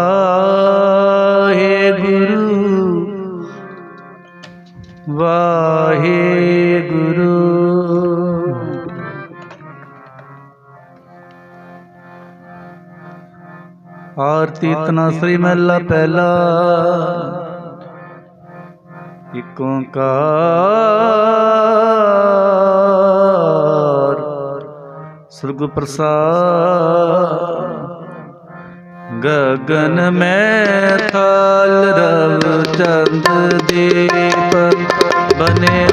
वाहे गुरु। वाहे गुरु। आरती इतना श्री महला पहला। एक का सुरगु प्रसाद। ਗਗਨ ਮੈਂ ਥਲ ਰਵ ਚੰਦ ਦੀਪ ਬਨੇ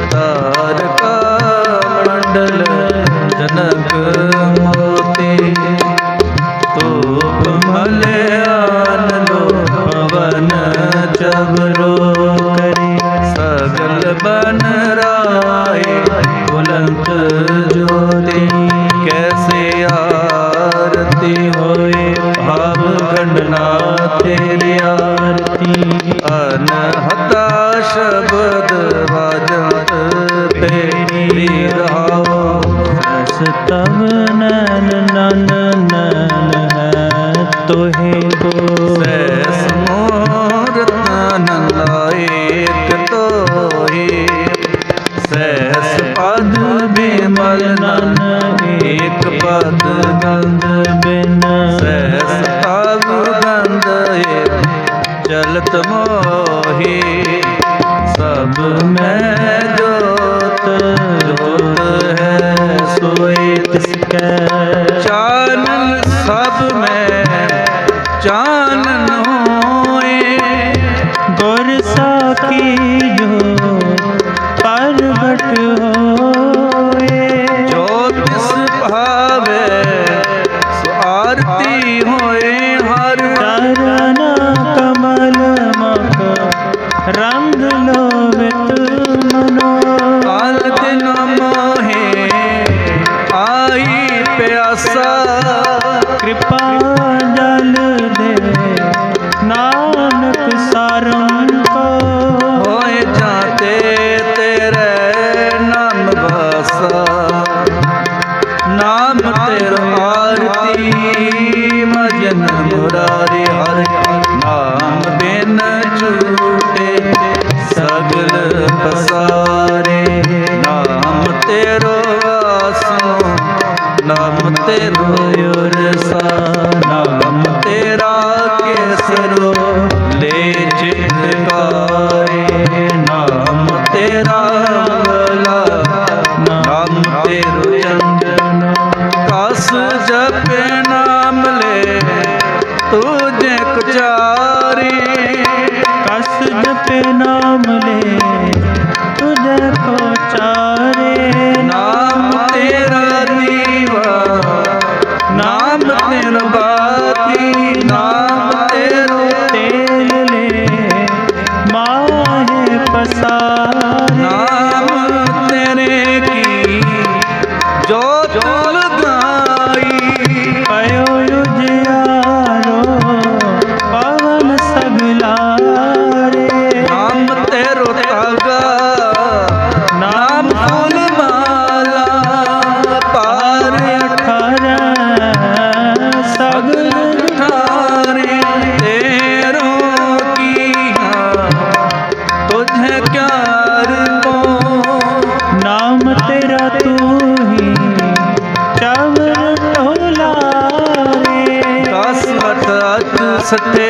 ਤਬ ਨਨ ਨਨ ਨਨ ਹੈ ਤੋਹੇ ਕੋ Good job. सकते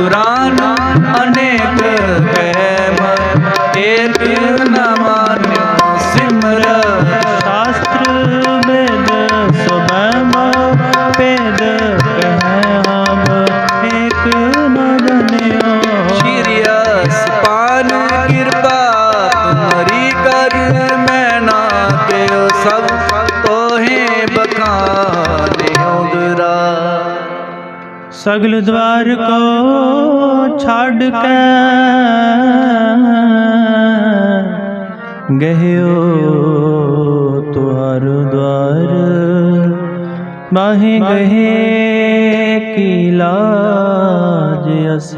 पुराण अनेक कैम एक न मान्यो सिमर शास्त्र वेद स्वयं वेद हम एक मदन्यो शिरियस पान कृपा तुम्हारी कर मैं ना के सब तोहे बखाने दुरा सगल द्वार को ਛੱਡ ਕੇ ਗਹਿਓ ਤੁਹਾਰ ਦਵਾਰ ਬਾਹੇ ਗਹੇ ਕੀ ਲਾਜ ਅਸ।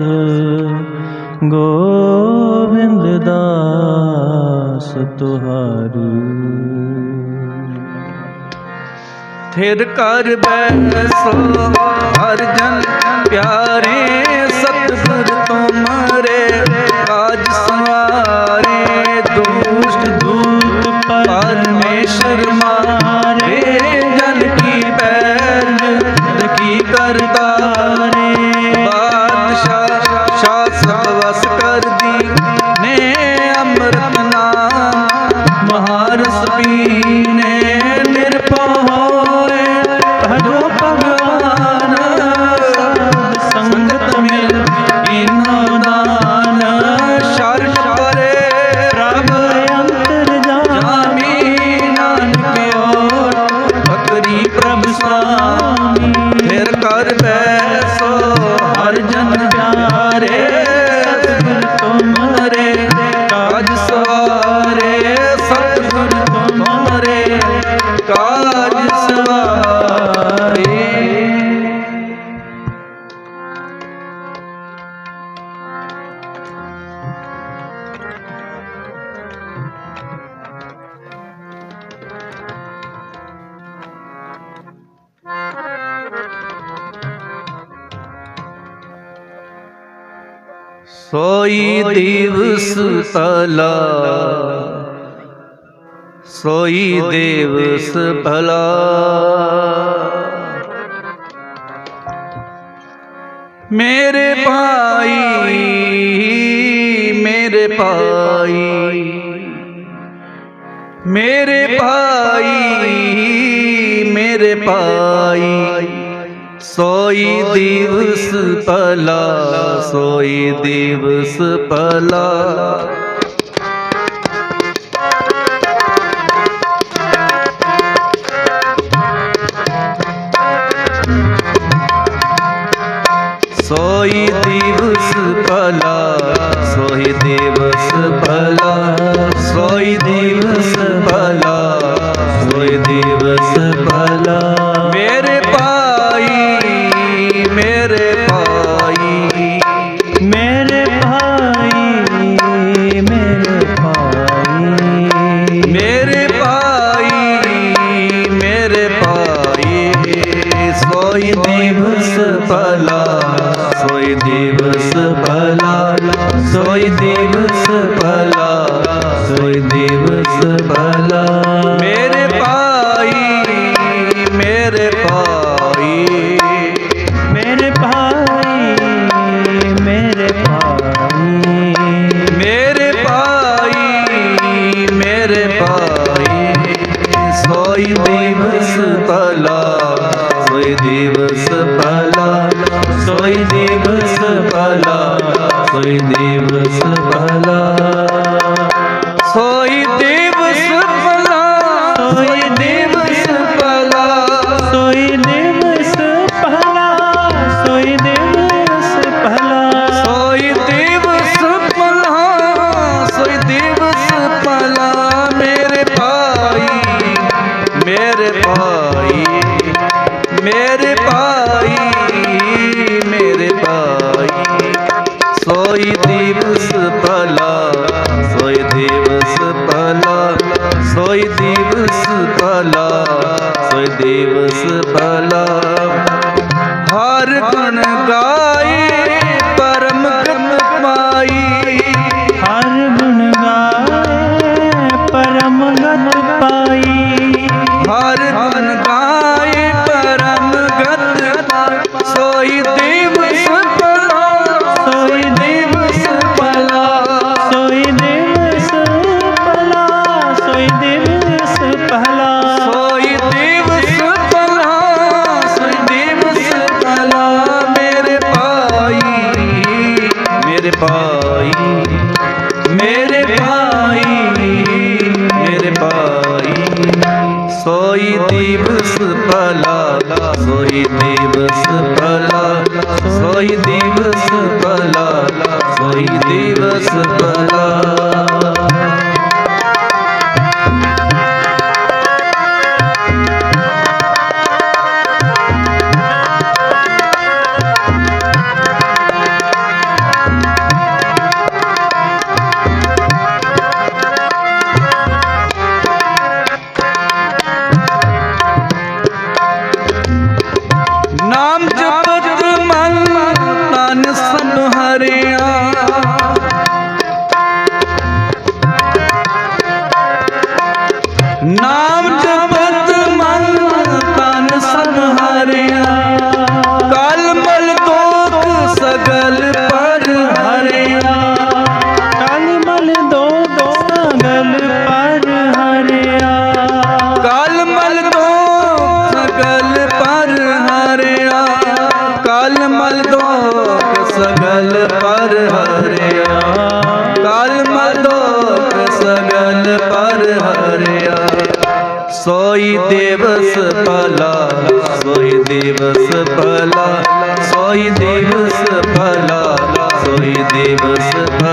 ਗੋਬਿੰਦ ਦਾਸ ਤੁਹਾਰ। ਥਿਰ ਕਰ ਬੈਸੋ ਹਰ ਜਨ ਪਿਆਰੇ करता ਭਲਾ। ਸੋਈ ਦੇਵ ਸਭਲਾ ਮੇਰੇ ਭਾਈ ਮੇਰੇ ਭਾਈ। ਮੇਰੇ ਭਾਈ ਮੇਰੇ ਭਾਈ। ਸੋਈ ਦਿਵਸ ਭਲਾ, ਸੋਈ ਦਿਵਸ ਭਲਾ। दिवस भला सोई दिवस भला सोई दिवस भला सोई दिवस सोई दिवस भला सोई दिवस भला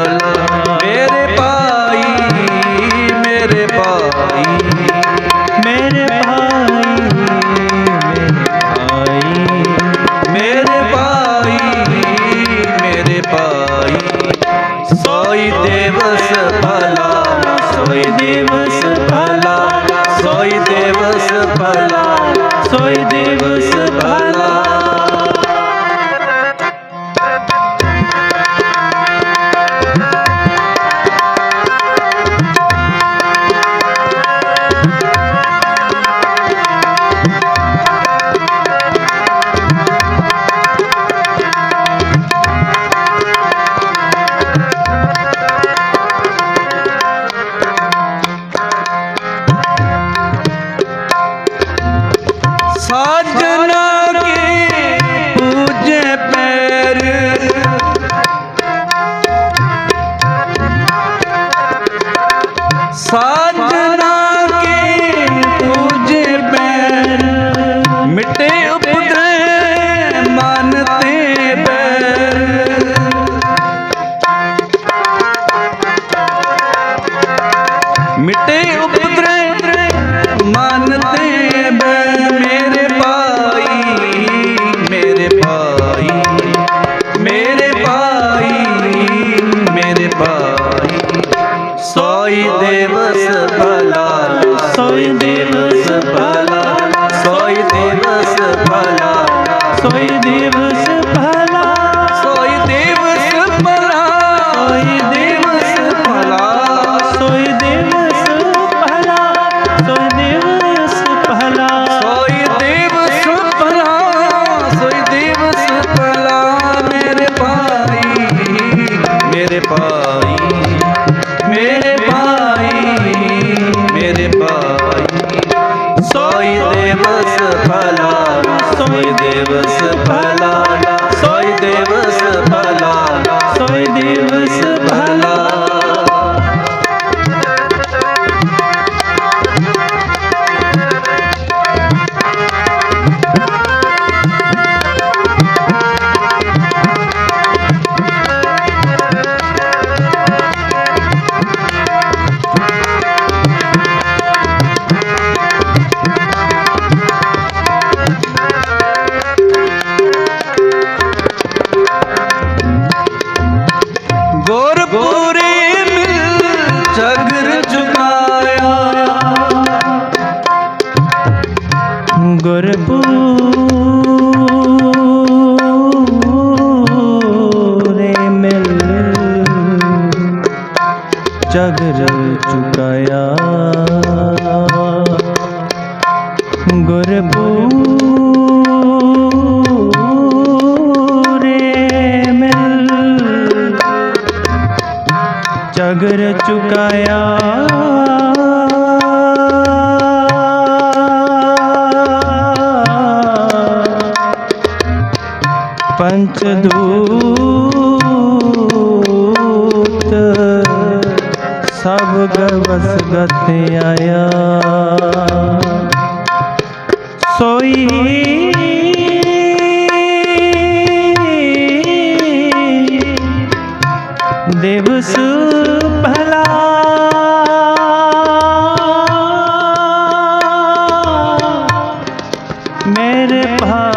दिवस भला सोए दिवस भला ਚੁਕਾਇਆ ਗੁਰਪੂਰੇ ਮਿਲ ਜਗਰ ਚੁਕਾਇਆ पंच दू ਗਤ ਆਇਆ। ਸੋਈ ਦੇਵਸ ਭਲਾ ਮੇਰੇ ਭਾ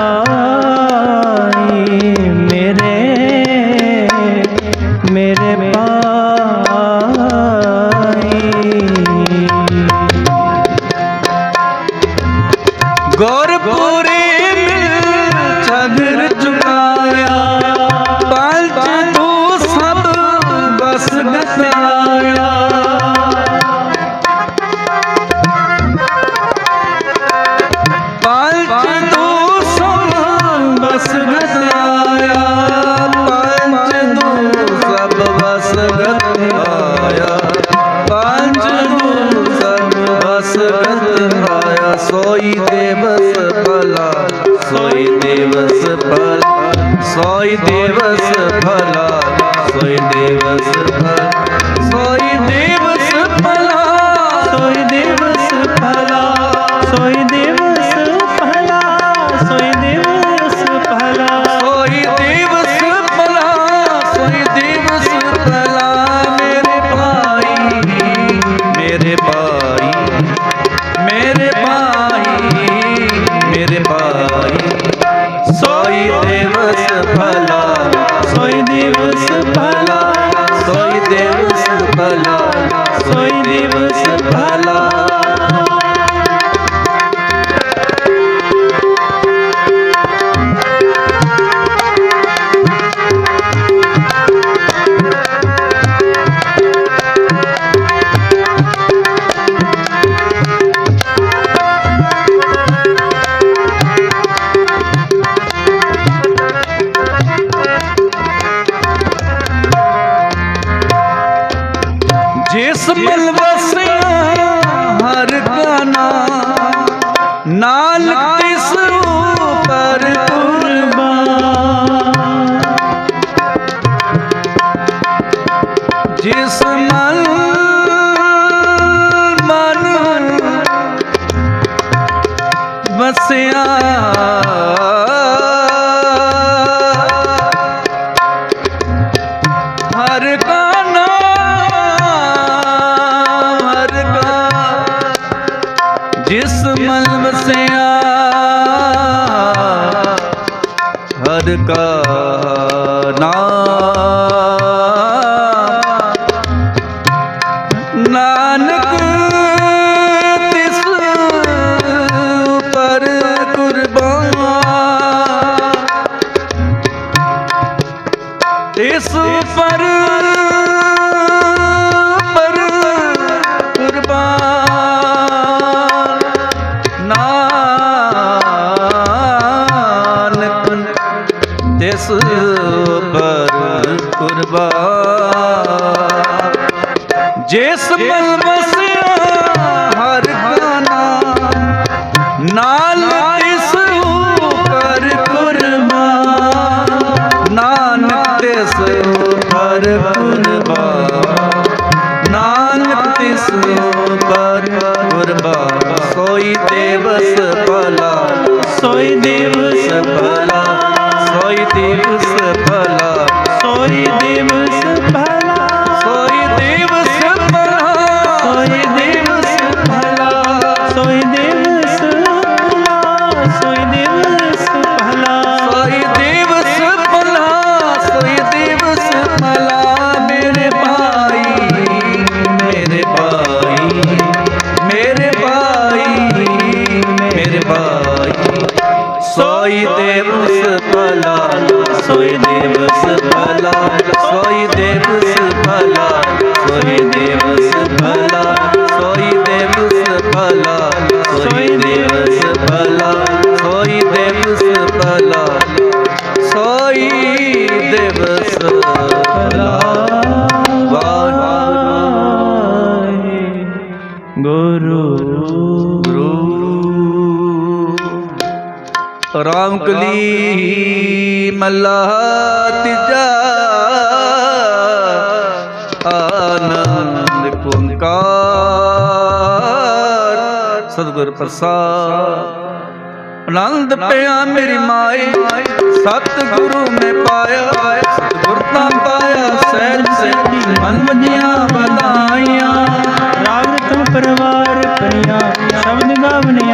भला का ਤਿਸ ਪਰ ਪੁਰਬਾ ਨਾਨਕ ਤਿਸ ਪਰ ਪੁਰਬਾ ਸੋਈ ਦੇਵਸ ਭਲਾ। ਸੋਈ ਦੇਵਸ ਭਲਾ। ਸੋਈ ਦੇਵਸ ਭਲਾ। ਸੋਈ ਦੇਵਸ ਭਲਾ। ਸੋਈ ਦੇਵਸ ਭਲਾ। ਸੋਈ ਦੇਵ ਭਲਾ ਸੋਈ ਦਿਵਸ ਭਲਾ ਵਾਹਿ ਗੁਰੂ। ਗੁਰੂ ਰਾਮ ਕਲੀ ਮੱਲਾ ਤਿਜਾ। ਆਨੰਦ ਪੁੰਕਾਰ। ਸਤਗੁਰ ਪ੍ਰਸਾਦ। ਆਨੰਦ ਪਿਆ ਮੇਰੀ ਮਾਈ। ਮਾਏ ਸਤਿਗੁਰੂ ਮੈਂ ਪਾਇਆ, ਸਤਿਗੁਰ ਤਾਂ ਪਾਇਆ, ਸਹਿਜ ਸੇਤੀ ਮਨ ਵਜਿਆ ਬਦਾਈਆਂ ਰਾਗ ਤੁਮ ਪਰਵਾਰ ਪਰਿਆ ਸ਼ਬਦ ਗਾਵਨੇ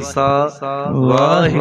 ਖਾਲਸਾ ਵਾਹਿਗੁਰੂ।